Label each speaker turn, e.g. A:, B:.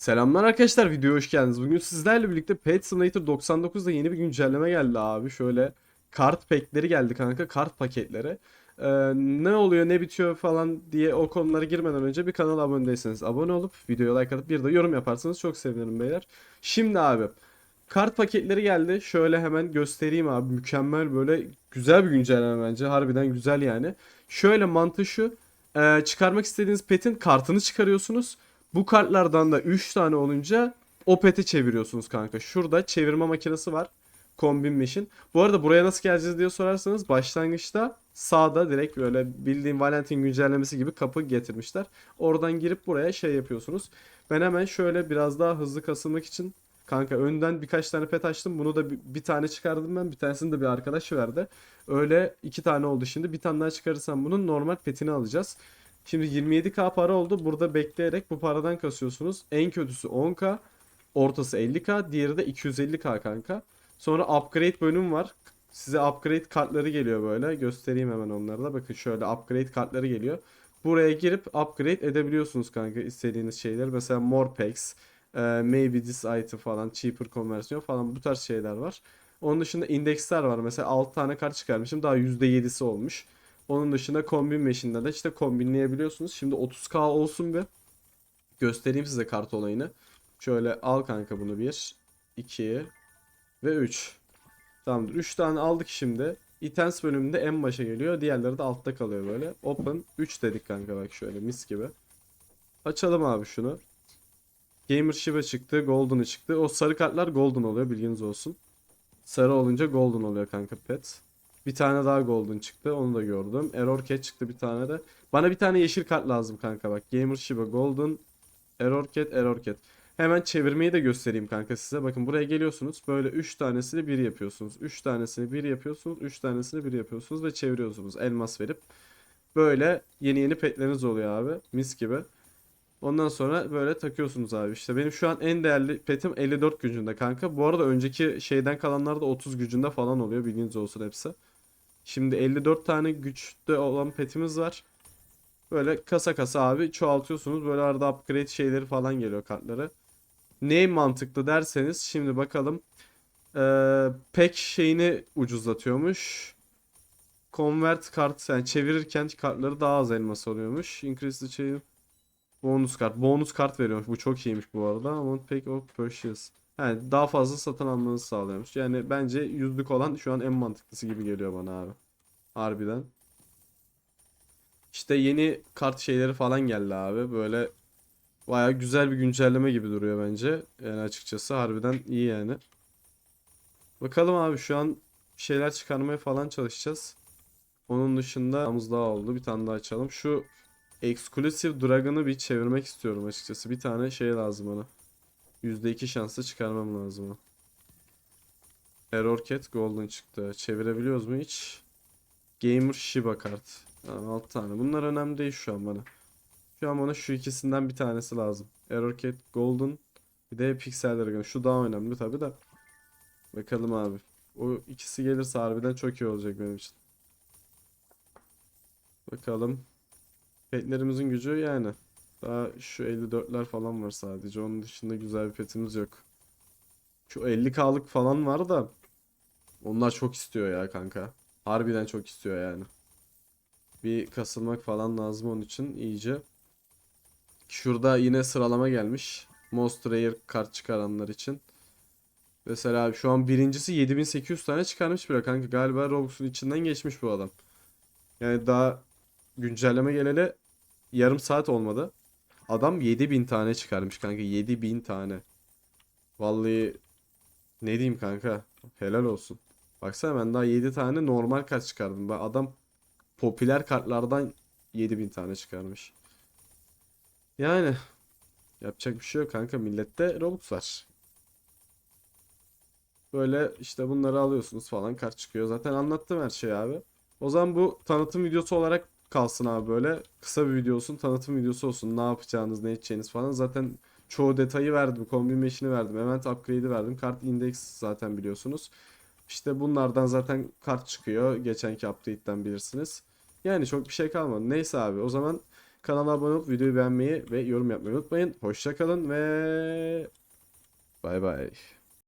A: Selamlar arkadaşlar videoya hoş geldiniz. Bugün sizlerle birlikte Pet Simulator 99'da yeni bir güncelleme geldi abi. Şöyle kart pack'leri geldi kanka kart paketleri. Ee, ne oluyor ne bitiyor falan diye o konulara girmeden önce bir kanala abone değilseniz abone olup videoya like atıp bir de yorum yaparsanız çok sevinirim beyler. Şimdi abi kart paketleri geldi. Şöyle hemen göstereyim abi. Mükemmel böyle güzel bir güncelleme bence. Harbiden güzel yani. Şöyle mantığı şu. Ee, çıkarmak istediğiniz petin kartını çıkarıyorsunuz. Bu kartlardan da 3 tane olunca o peti çeviriyorsunuz kanka. Şurada çevirme makinesi var. Combine Machine. Bu arada buraya nasıl geleceğiz diye sorarsanız başlangıçta sağda direkt böyle bildiğim Valentin güncellemesi gibi kapı getirmişler. Oradan girip buraya şey yapıyorsunuz. Ben hemen şöyle biraz daha hızlı kasılmak için kanka önden birkaç tane pet açtım. Bunu da bir, bir tane çıkardım ben. Bir tanesini de bir arkadaş verdi. Öyle iki tane oldu şimdi. Bir tane daha çıkarırsam bunun normal petini alacağız. Şimdi 27k para oldu. Burada bekleyerek bu paradan kasıyorsunuz. En kötüsü 10k, ortası 50k, diğeri de 250k kanka. Sonra upgrade bölüm var. Size upgrade kartları geliyor böyle. Göstereyim hemen onları da. Bakın şöyle upgrade kartları geliyor. Buraya girip upgrade edebiliyorsunuz kanka istediğiniz şeyleri. Mesela more packs, maybe this item falan, cheaper konversiyon falan bu tarz şeyler var. Onun dışında indeksler var. Mesela 6 tane kart çıkarmışım. Daha %7'si olmuş. Onun dışında kombin meşinde de işte kombinleyebiliyorsunuz. Şimdi 30k olsun bir. Göstereyim size kart olayını. Şöyle al kanka bunu 1, 2 ve 3. Tamamdır. 3 tane aldık şimdi. Items bölümünde en başa geliyor. Diğerleri de altta kalıyor böyle. Open 3 dedik kanka bak şöyle mis gibi. Açalım abi şunu. Gamer Shiba çıktı. Golden'ı çıktı. O sarı kartlar Golden oluyor bilginiz olsun. Sarı olunca Golden oluyor kanka pet. Bir tane daha golden çıktı. Onu da gördüm. Error cat çıktı bir tane de. Bana bir tane yeşil kart lazım kanka bak. Gamer Shiba golden. Error cat, error cat. Hemen çevirmeyi de göstereyim kanka size. Bakın buraya geliyorsunuz. Böyle 3 tanesini 1 yapıyorsunuz. 3 tanesini 1 yapıyorsunuz. 3 tanesini 1 yapıyorsunuz ve çeviriyorsunuz elmas verip. Böyle yeni yeni petleriniz oluyor abi. Mis gibi. Ondan sonra böyle takıyorsunuz abi. İşte benim şu an en değerli petim 54 gücünde kanka. Bu arada önceki şeyden kalanlar da 30 gücünde falan oluyor. Bilginiz olsun hepsi. Şimdi 54 tane güçte olan petimiz var. Böyle kasa kasa abi çoğaltıyorsunuz. Böyle arada upgrade şeyleri falan geliyor kartları. Ne mantıklı derseniz şimdi bakalım. Ee, pek şeyini ucuzlatıyormuş. Convert kart yani çevirirken kartları daha az elmas oluyormuş. Increase the chain bonus kart. Bonus kart veriyormuş. Bu çok iyiymiş bu arada. Amount pack of purchase. Yani daha fazla satın almanızı sağlıyormuş. Yani bence yüzlük olan şu an en mantıklısı gibi geliyor bana abi. Harbiden. İşte yeni kart şeyleri falan geldi abi. Böyle baya güzel bir güncelleme gibi duruyor bence. Yani açıkçası harbiden iyi yani. Bakalım abi şu an şeyler çıkarmaya falan çalışacağız. Onun dışında hamız daha oldu. Bir tane daha açalım. Şu Exclusive Dragon'ı bir çevirmek istiyorum açıkçası. Bir tane şey lazım bana. %2 şansla çıkarmam lazım. Error Cat Golden çıktı. Çevirebiliyoruz mu hiç? Gamer Shiba kart. Tamam 6 tane. Bunlar önemli değil şu an bana. Şu an bana şu ikisinden bir tanesi lazım. Error Cat Golden. Bir de Pixel Dragon. Şu daha önemli tabi de. Bakalım abi. O ikisi gelirse harbiden çok iyi olacak benim için. Bakalım. Petlerimizin gücü yani. Daha şu 54'ler falan var sadece. Onun dışında güzel bir petimiz yok. Şu 50k'lık falan var da onlar çok istiyor ya kanka. Harbiden çok istiyor yani. Bir kasılmak falan lazım onun için iyice. Şurada yine sıralama gelmiş. Most Rare kart çıkaranlar için. Mesela şu an birincisi 7800 tane çıkarmış bile kanka. Galiba Robux'un içinden geçmiş bu adam. Yani daha güncelleme geleli yarım saat olmadı. Adam 7000 tane çıkarmış kanka. 7000 tane. Vallahi ne diyeyim kanka. Helal olsun. Baksana ben daha 7 tane normal kart çıkardım. Ben adam popüler kartlardan 7000 tane çıkarmış. Yani yapacak bir şey yok kanka. Millette Robux var. Böyle işte bunları alıyorsunuz falan kart çıkıyor. Zaten anlattım her şeyi abi. O zaman bu tanıtım videosu olarak kalsın abi böyle. Kısa bir video olsun, tanıtım videosu olsun. Ne yapacağınız, ne edeceğiniz falan. Zaten çoğu detayı verdim. Kombin meşini verdim. Event upgrade'i verdim. Kart index zaten biliyorsunuz. İşte bunlardan zaten kart çıkıyor. Geçenki update'ten bilirsiniz. Yani çok bir şey kalmadı. Neyse abi o zaman Kanala abone olup videoyu beğenmeyi ve yorum yapmayı unutmayın. Hoşçakalın ve bay bay.